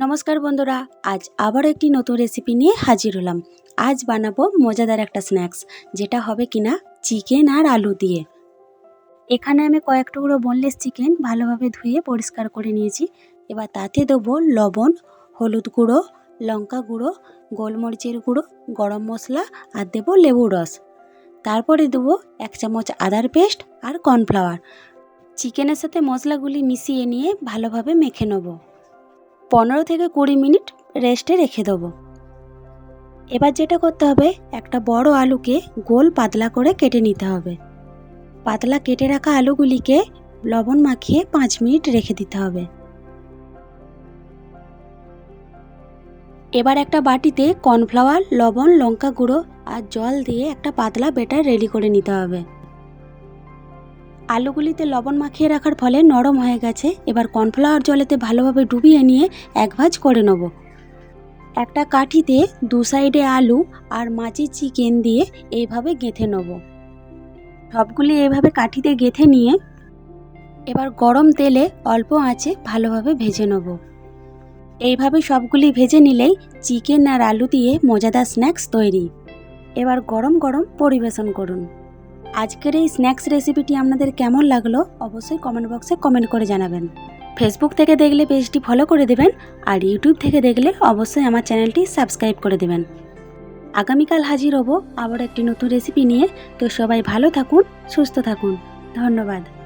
নমস্কার বন্ধুরা, আজ আবার একটি নতুন রেসিপি নিয়ে হাজির হলাম। আজ বানাবো মজাদার একটা স্ন্যাক্স যেটা হবে কিনা চিকেন আর আলু দিয়ে। এখানে আমি কয়েক টুকরো বোনলেস চিকেন ভালোভাবে ধুয়ে পরিষ্কার করে নিয়েছি। এবার তাতে দেবো লবণ, হলুদ গুঁড়ো, লঙ্কা গুঁড়ো, গোলমরিচের গুঁড়ো, গরম মশলা আর দেবো লেবু রস। তারপরে দেবো এক চামচ আদার পেস্ট আর কর্নফ্লাওয়ার চিকেনের সাথে মশলাগুলি মিশিয়ে নিয়ে ভালোভাবে মেখে নেব। পনেরো থেকে কুড়ি মিনিট রেস্টে রেখে দেবো। এবার যেটা করতে হবে, একটা বড় আলুকে গোল পাতলা করে কেটে নিতে হবে। পাতলা কেটে রাখা আলুগুলিকে লবণ মাখিয়ে পাঁচ মিনিট রেখে দিতে হবে। এবার একটা বাটিতে কর্নফ্লাওয়ার, লবণ, লঙ্কা গুঁড়ো আর জল দিয়ে একটা পাতলা বেটার রেডি করে নিতে হবে। আলুগুলিতে লবণ মাখিয়ে রাখার ফলে নরম হয়ে গেছে। এবার কর্নফ্লাওয়ার জলেতে ভালোভাবে ডুবিয়ে নিয়ে এক ভাজ করে নেব। একটা কাঠিতে দু সাইডে আলু আর মাছি চিকেন দিয়ে এইভাবে গেঁথে নেব। সবগুলি এইভাবে কাঠিতে গেঁথে নিয়ে এবার গরম তেলে অল্প আঁচে ভালোভাবে ভেজে নেব। এইভাবে সবগুলি ভেজে নিলেই চিকেন আর আলু দিয়ে মজাদার স্ন্যাক্স তৈরি। এবার গরম গরম পরিবেশন করুন। আজকের এই স্ন্যাক্স রেসিপিটি আপনাদের কেমন লাগল অবশ্যই কমেন্ট বক্সে কমেন্ট করে জানাবেন। ফেসবুক থেকে দেখলে পেজটি ফলো করে দেবেন আর ইউটিউব থেকে দেখলে অবশ্যই আমার চ্যানেলটি সাবস্ক্রাইব করে দেবেন। আগামীকাল হাজির হব আবার একটি নতুন রেসিপি নিয়ে। তো সবাই ভালো থাকুন, সুস্থ থাকুন। ধন্যবাদ।